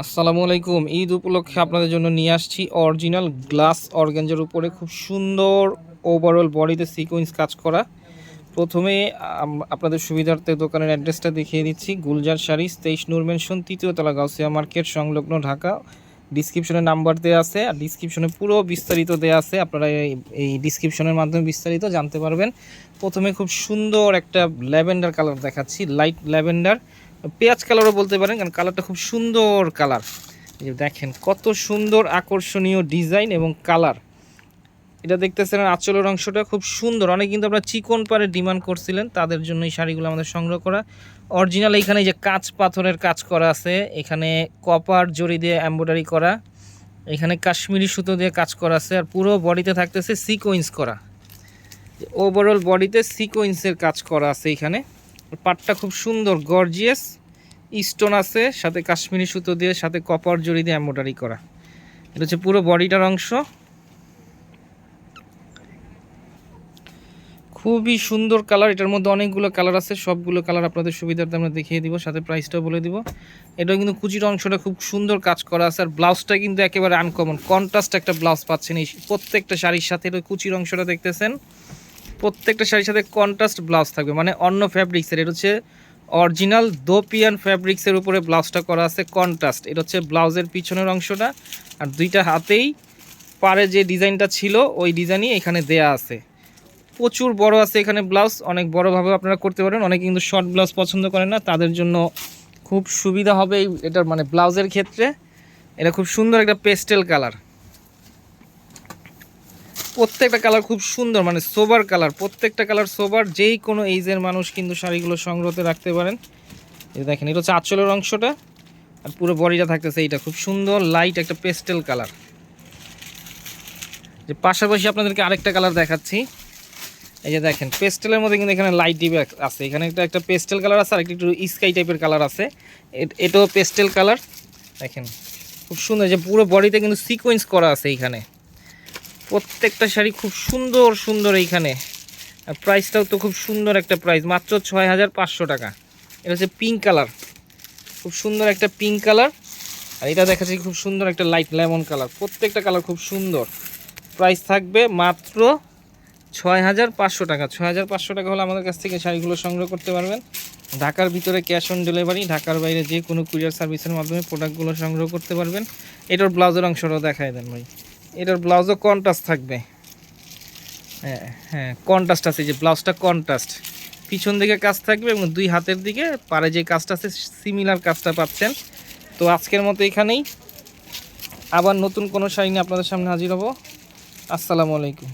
আসসালামু আলাইকুম। ঈদ উপলক্ষে আপনাদের জন্য নিয়ে আসছি অরিজিনাল গ্লাস অর্গেঞ্জের উপরে খুব সুন্দর ওভারঅল বডিতে সিকোয়েন্স কাজ করা। প্রথমে আপনাদের সুবিধার্থে দোকানের অ্যাড্রেসটা দেখিয়ে দিচ্ছি। গুলজার শাড়িস তেইশ নূর মেনশন তৃতীয় তলা গাউসিয়া মার্কেট সংলগ্ন ঢাকা। ডিসক্রিপশনে নাম্বার দেওয়া আছে আর ডিসক্রিপশনে পুরো বিস্তারিত দেওয়া আছে। আপনারা এই ডিসক্রিপশনের মাধ্যমে বিস্তারিত জানতে পারবেন। প্রথমে খুব সুন্দর একটা ল্যাভেন্ডার কালার দেখাচ্ছি লাইট ল্যাভেন্ডার পেঁয়াজ কালারও বলতে পারেন, কারণ কালারটা খুব সুন্দর কালার এই যে দেখেন, কত সুন্দর আকর্ষণীয় ডিজাইন এবং কালার এটা দেখতেছেন আঁচলের অংশটা খুব সুন্দর। অনেক কিন্তু আপনারা চিকন পারে ডিমান্ড করছিলেন, তাদের জন্য এই শাড়িগুলো আমাদের সংগ্রহ করা। অরিজিনাল এখানে যে কাঁচ পাথরের কাজ করা আছে, এখানে কপার জড়ি দিয়ে এম্ব্রয়ডারি করা। এখানে কাশ্মীরি সুতো দিয়ে কাজ করা আছে, আর পুরো বডিতে থাকতেছে সিকোয়েন্স করা। ওভারঅল বডিতে সিকোয়েন্সের কাজ করা আছে এখানে। পাটটা খুব সুন্দর গর্জিয়াস স্টোন আছে, সাথে কাশ্মীরি সুতো দিয়ে, সাথে কপার জড়ি দিয়ে এম্ব্রয়ডারি করা। এটা হচ্ছে পুরো বডিটার অংশ। খুবই সুন্দর কালার এটার মধ্যে অনেকগুলো কালার আছে, সবগুলো কালার আপনাদের সুবিধার্থে আমরা দেখিয়ে দিব, সাথে প্রাইসটাও বলে দিব। এটা কিন্তু কুচির অংশটা খুব সুন্দর কাজ করা আছে, আর ব্লাউজটা কিন্তু একেবারে আনকমন কন্ট্রাস্ট একটা ব্লাউজ পাচ্ছেন এই প্রত্যেকটা শাড়ির সাথে, এটা কুচির অংশটা দেখতেছেন। প্রত্যেকটা শাড়ির সাথে কন্ট্রাস্ট ব্লাউজ থাকবে। মানে অন্য ফ্যাব্রিক্সের এটা হচ্ছে অরিজিনাল দোপিয়ান ফ্যাব্রিক্সের উপরে ব্লাউজটা করা আছে কন্ট্রাস্ট এটা হচ্ছে ব্লাউজের পিছনের অংশটা, আর দুইটা হাতেই পারে যে ডিজাইনটা ছিল, ওই ডিজাইনই এখানে দেয়া আছে। প্রচুর বড় আছে এখানে ব্লাউজ অনেক বড়ভাবে আপনারা করতে পারেন। অনেকে কিন্তু শর্ট ব্লাউজ পছন্দ করেন না, তাদের জন্য খুব সুবিধা হবে এটার মানে ব্লাউজের ক্ষেত্রে। এটা খুব সুন্দর একটা পেস্টেল কালার প্রত্যেকটা কালার খুব সুন্দর মানে সোবার কালার প্রত্যেকটা কালার সোবার যেই কোনো এইজের মানুষ কিন্তু শাড়িগুলো সংগ্রহতে রাখতে পারেন। এই দেখেন, এটা হচ্ছে আঁচলের অংশটা, আর পুরো বডিটা থাকতেছে এইটা। খুব সুন্দর লাইট একটা পেস্টেল কালার যে পাশাপাশি আপনাদেরকে আরেকটা কালার দেখাচ্ছি। এই যে দেখেন পেস্টেলের মধ্যে কিন্তু এখানে লাইট ডিপ আছে। এখানে একটা একটা পেস্টেল কালার আছে আর একটা একটু স্কাই টাইপের কালার আছে। এটাও পেস্টেল কালার দেখেন, খুব সুন্দর, যে পুরো বডিতে কিন্তু সিকোয়েন্স করা আছে এইখানে। প্রত্যেকটা শাড়ি খুব সুন্দর সুন্দর এইখানে। আর প্রাইসটাও তো খুব সুন্দর একটা প্রাইস মাত্র ছয় হাজার পাঁচশো টাকা। এটা হচ্ছে পিঙ্ক কালার খুব সুন্দর একটা পিঙ্ক কালার আর এটা দেখাচ্ছি খুব সুন্দর একটা লাইট লেমন কালার প্রত্যেকটা কালার খুব সুন্দর। প্রাইস থাকবে মাত্র ছয় হাজার পাঁচশো টাকা। ছয় হাজার পাঁচশো টাকা হলে আমাদের কাছ থেকে শাড়িগুলো সংগ্রহ করতে পারবেন। ঢাকার ভিতরে ক্যাশ অন ডেলিভারি ঢাকার বাইরে যে কোনো কুরিয়ার সার্ভিসের মাধ্যমে প্রোডাক্টগুলো সংগ্রহ করতে পারবেন। এটার ব্লাউজের অংশটাও দেখায় দেন ভাই। এটার ব্লাউজও কন্ট্রাস্ট থাকবে। হ্যাঁ হ্যাঁ কন্ট্রাস্ট আছে যে ব্লাউজটা কন্ট্রাস্ট পিছন দিকে কাজ থাকবে এবং দুই হাতের দিকে পারে যে কাজটা আছে সিমিলার কাজটা পাচ্ছেন। তো আজকের মতো এখানেই। আবার নতুন কোনো শাড়ি নিয়ে আপনাদের সামনে হাজির হব। আসসালামু আলাইকুম।